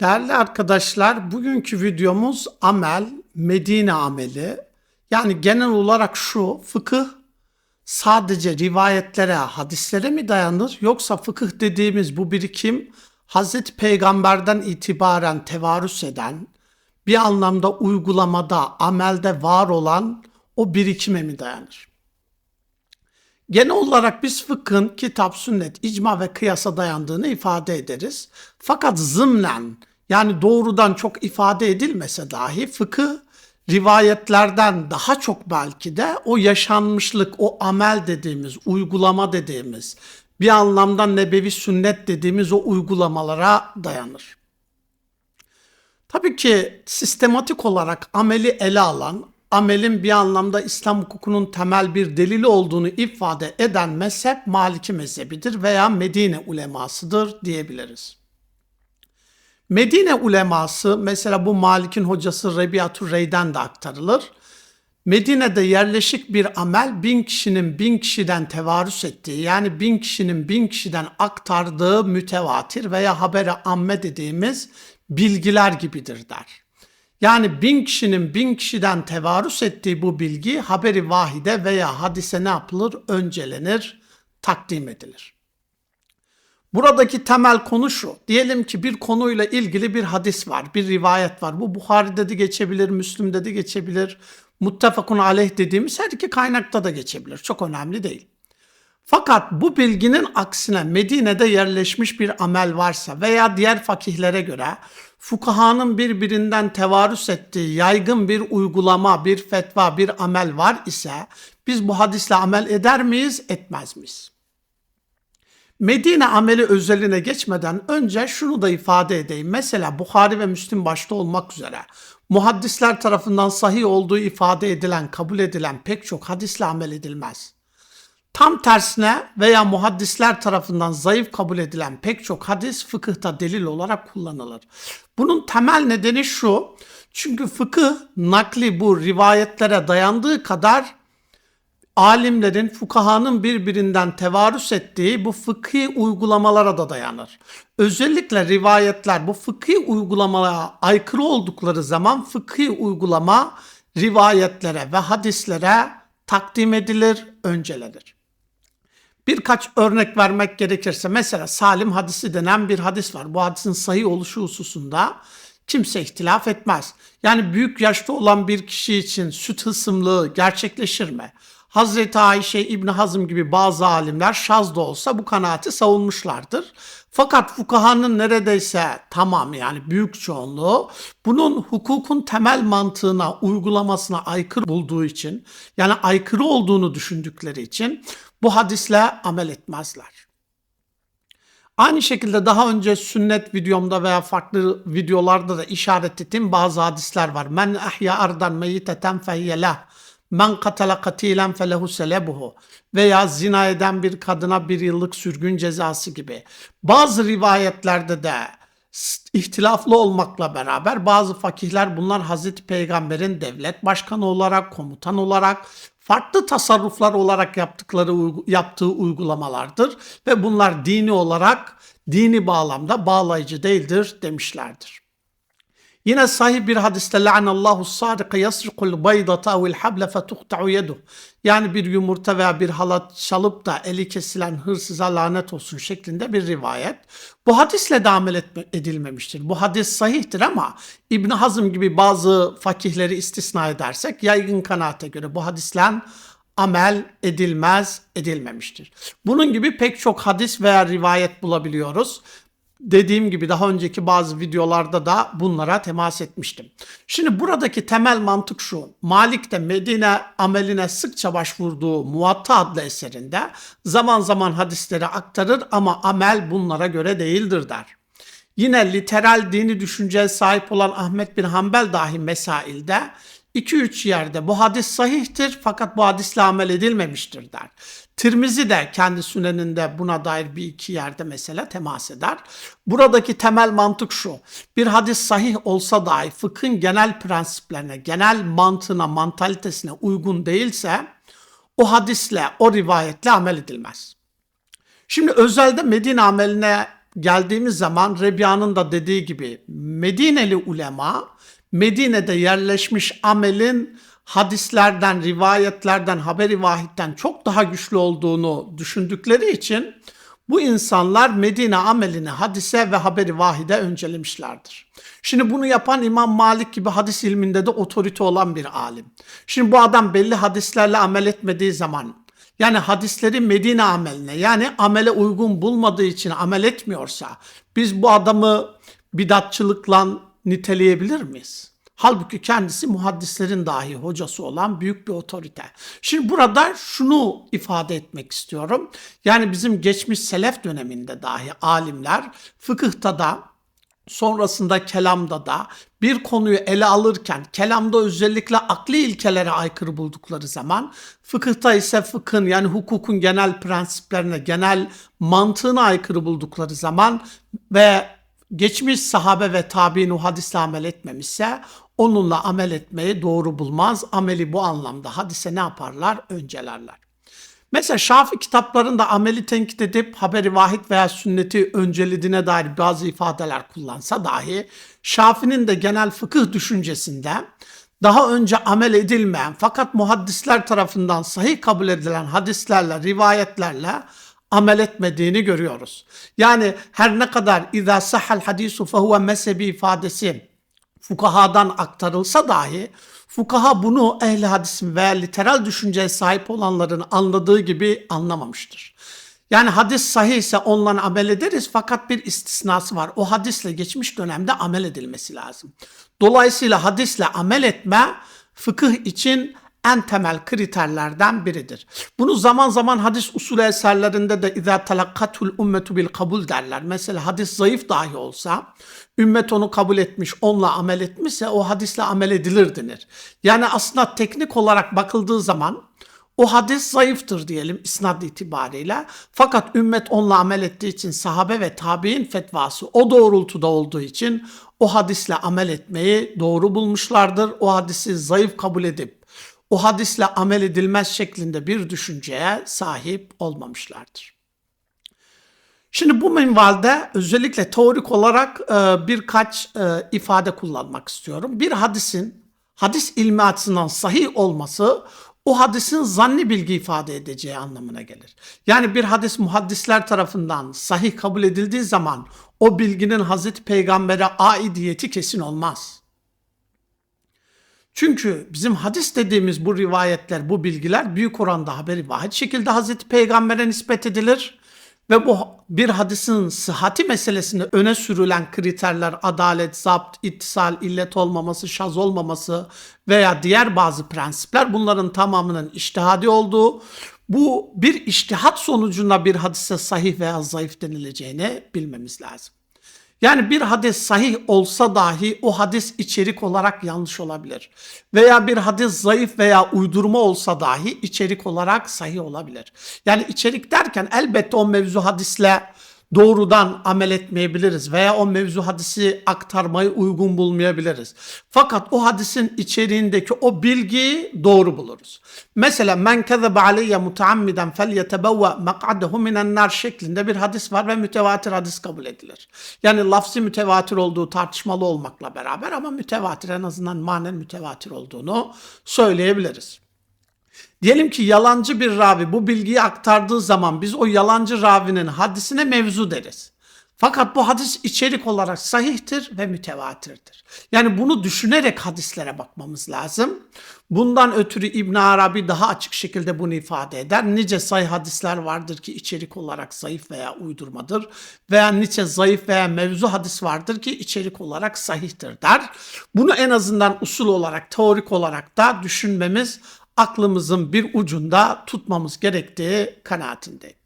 Değerli arkadaşlar, bugünkü videomuz amel, Medine ameli. Yani genel olarak şu, fıkıh sadece rivayetlere, hadislere mi dayanır? Yoksa fıkıh dediğimiz bu birikim Hazreti Peygamber'den itibaren tevarüs eden, bir anlamda uygulamada, amelde var olan o birikime mi dayanır? Genel olarak biz fıkhın kitap, sünnet, icma ve kıyasa dayandığını ifade ederiz. Fakat zımnen yani doğrudan çok ifade edilmese dahi fıkıh rivayetlerden daha çok belki de o yaşanmışlık, o amel dediğimiz, uygulama dediğimiz, bir anlamda nebevi sünnet dediğimiz o uygulamalara dayanır. Tabii ki sistematik olarak ameli ele alan, amelin bir anlamda İslam hukukunun temel bir delili olduğunu ifade eden mezhep Maliki mezhebidir veya Medine ulemasıdır diyebiliriz. Medine uleması mesela bu Malik'in hocası Rebiatur Rey'den de aktarılır. Medine'de yerleşik bir amel bin kişinin bin kişiden tevarüs ettiği yani bin kişinin bin kişiden aktardığı mütevatir veya habere amme dediğimiz bilgiler gibidir der. Yani bin kişinin bin kişiden tevarüs ettiği bu bilgi haberi vahide veya hadise ne yapılır? Öncelenir, takdim edilir. Buradaki temel konu şu. Diyelim ki bir konuyla ilgili bir hadis var, bir rivayet var. Bu Buhari'de de geçebilir, Müslüm'de de geçebilir. Muttefakun aleyh dediğimiz her iki kaynakta da geçebilir. Çok önemli değil. Fakat bu bilginin aksine Medine'de yerleşmiş bir amel varsa veya diğer fakihlere göre fukahanın birbirinden tevarüs ettiği yaygın bir uygulama, bir fetva, bir amel var ise biz bu hadisle amel eder miyiz, etmez miyiz? Medine ameli özeline geçmeden önce şunu da ifade edeyim. Mesela Bukhari ve Müslim başta olmak üzere muhaddisler tarafından sahih olduğu ifade edilen, kabul edilen pek çok hadisle amel edilmez. Tam tersine veya muhaddisler tarafından zayıf kabul edilen pek çok hadis fıkıhta delil olarak kullanılır. Bunun temel nedeni şu. Çünkü fıkıh nakli bu rivayetlere dayandığı kadar alimlerin, fukahanın birbirinden tevarüs ettiği bu fıkhi uygulamalara da dayanır. Özellikle rivayetler bu fıkhi uygulamalara aykırı oldukları zaman fıkhi uygulama rivayetlere ve hadislere takdim edilir, öncelenir. Birkaç örnek vermek gerekirse mesela Salim hadisi denen bir hadis var. Bu hadisin sahih oluşu hususunda kimse ihtilaf etmez. Yani büyük yaşta olan bir kişi için süt hısımlığı gerçekleşir mi? Hazreti Ayşe İbni Hazım gibi bazı alimler şaz da olsa bu kanaati savunmuşlardır. Fakat fukahanın neredeyse tamamı yani büyük çoğunluğu bunun hukukun temel mantığına, uygulamasına aykırı bulduğu için yani aykırı olduğunu düşündükleri için bu hadisle amel etmezler. Aynı şekilde daha önce sünnet videomda veya farklı videolarda da işaret ettiğim bazı hadisler var. Men ahya ardan meyiteten fehiyyelah. Men katala katilen felehu selebuhu veya zina eden bir kadına bir yıllık sürgün cezası gibi. Bazı rivayetlerde de ihtilaflı olmakla beraber bazı fakihler bunlar Hazreti Peygamber'in devlet başkanı olarak, komutan olarak farklı tasarruflar olarak yaptıkları yaptığı uygulamalardır ve bunlar dini olarak dini bağlamda bağlayıcı değildir demişlerdir. Yine sahih bir hadiste la'anallahu sarika yasrikul baydata vel hable fetuhta'u yedu. Yani bir yumurta veya bir halat çalıp da eli kesilen hırsıza lanet olsun şeklinde bir rivayet. Bu hadisle de amel edilmemiştir. Bu hadis sahihtir ama İbn Hazım gibi bazı fakihleri istisna edersek yaygın kanaate göre bu hadisle amel edilmez, edilmemiştir. Bunun gibi pek çok hadis veya rivayet bulabiliyoruz dediğim gibi daha önceki bazı videolarda da bunlara temas etmiştim. Şimdi buradaki temel mantık şu. Malik de Medine ameline sıkça başvurduğu Muatta adlı eserinde zaman zaman hadisleri aktarır ama amel bunlara göre değildir der. Yine literal dini düşünceye sahip olan Ahmet bin Hanbel dahi mesailde 2-3 yerde bu hadis sahihtir fakat bu hadisle amel edilmemiştir der. Tirmizi de kendi süneninde buna dair bir iki yerde mesela temas eder. Buradaki temel mantık şu. Bir hadis sahih olsa dahi fıkhın genel prensiplerine, genel mantığına, mantalitesine uygun değilse o hadisle, o rivayetle amel edilmez. Şimdi özelde Medine ameline geldiğimiz zaman Rebiya'nın da dediği gibi Medineli ulema Medine'de yerleşmiş amelin hadislerden, rivayetlerden, haberi vahitten çok daha güçlü olduğunu düşündükleri için bu insanlar Medine amelini hadise ve haberi vahide öncelemişlerdir. Şimdi bunu yapan İmam Malik gibi hadis ilminde de otorite olan bir alim. Şimdi bu adam belli hadislerle amel etmediği zaman yani hadisleri Medine ameline yani amele uygun bulmadığı için amel etmiyorsa biz bu adamı bidatçılıkla niteleyebilir miyiz? Halbuki kendisi muhaddislerin dahi hocası olan büyük bir otorite. Şimdi burada şunu ifade etmek istiyorum. Yani bizim geçmiş selef döneminde dahi alimler fıkıhta da sonrasında kelamda da bir konuyu ele alırken kelamda özellikle akli ilkelere aykırı buldukları zaman fıkıhta ise fıkhın yani hukukun genel prensiplerine, genel mantığına aykırı buldukları zaman ve geçmiş sahabe ve tabi'in o hadisle amel etmemişse onunla amel etmeyi doğru bulmaz. Ameli bu anlamda hadise ne yaparlar? Öncelerler. Mesela Şafi kitaplarında ameli tenkit edip haberi vahid veya sünneti öncelediğine dair bazı ifadeler kullansa dahi Şafi'nin de genel fıkıh düşüncesinde daha önce amel edilmeyen fakat muhaddisler tarafından sahih kabul edilen hadislerle, rivayetlerle amel etmediğini görüyoruz. Yani her ne kadar اِذَا سَحَ الْحَد۪يسُ فَهُوَ mezhebi ifadesi fukahadan aktarılsa dahi fukaha bunu ehli hadisin veya literal düşünceye sahip olanların anladığı gibi anlamamıştır. Yani hadis sahih ise onunla amel ederiz fakat bir istisnası var. O hadisle geçmiş dönemde amel edilmesi lazım. Dolayısıyla hadisle amel etme fıkıh için en temel kriterlerden biridir. Bunu zaman zaman hadis usul eserlerinde de izâ talakkatul ummetu bil kabul derler. Mesela hadis zayıf dahi olsa ümmet onu kabul etmiş, onunla amel etmişse o hadisle amel edilir denir. Yani aslında teknik olarak bakıldığı zaman o hadis zayıftır diyelim isnad itibariyle. Fakat ümmet onunla amel ettiği için sahabe ve tabi'in fetvası o doğrultuda olduğu için o hadisle amel etmeyi doğru bulmuşlardır. O hadisi zayıf kabul edip o hadisle amel edilmez şeklinde bir düşünceye sahip olmamışlardır. Şimdi bu minvalde özellikle teorik olarak e, birkaç e, ifade kullanmak istiyorum. Bir hadisin hadis ilmi açısından sahih olması o hadisin zanni bilgi ifade edeceği anlamına gelir. Yani bir hadis muhaddisler tarafından sahih kabul edildiği zaman o bilginin Hazreti Peygamber'e aidiyeti kesin olmaz. Çünkü bizim hadis dediğimiz bu rivayetler, bu bilgiler büyük oranda haberi vahid şekilde Hazreti Peygamber'e nispet edilir. Ve bu bir hadisin sıhhati meselesinde öne sürülen kriterler adalet, zapt, ittisal, illet olmaması, şaz olmaması veya diğer bazı prensipler bunların tamamının iştihadi olduğu, bu bir iştihat sonucunda bir hadise sahih veya zayıf denileceğini bilmemiz lazım. Yani bir hadis sahih olsa dahi o hadis içerik olarak yanlış olabilir. Veya bir hadis zayıf veya uydurma olsa dahi içerik olarak sahih olabilir. Yani içerik derken elbette o mevzu hadisle doğrudan amel etmeyebiliriz veya o mevzu hadisi aktarmayı uygun bulmayabiliriz. Fakat o hadisin içeriğindeki o bilgiyi doğru buluruz. Mesela men kezebe aleyye muteammiden fel yetebevve mak'adehu minen şeklinde bir hadis var ve mütevatir hadis kabul edilir. Yani lafzi mütevatir olduğu tartışmalı olmakla beraber ama mütevatir en azından manen mütevatir olduğunu söyleyebiliriz. Diyelim ki yalancı bir ravi bu bilgiyi aktardığı zaman biz o yalancı ravinin hadisine mevzu deriz. Fakat bu hadis içerik olarak sahihtir ve mütevatirdir. Yani bunu düşünerek hadislere bakmamız lazım. Bundan ötürü İbn Arabi daha açık şekilde bunu ifade eder. Nice sahih hadisler vardır ki içerik olarak zayıf veya uydurmadır. Veya nice zayıf veya mevzu hadis vardır ki içerik olarak sahihtir der. Bunu en azından usul olarak, teorik olarak da düşünmemiz aklımızın bir ucunda tutmamız gerektiği kanaatindeyim.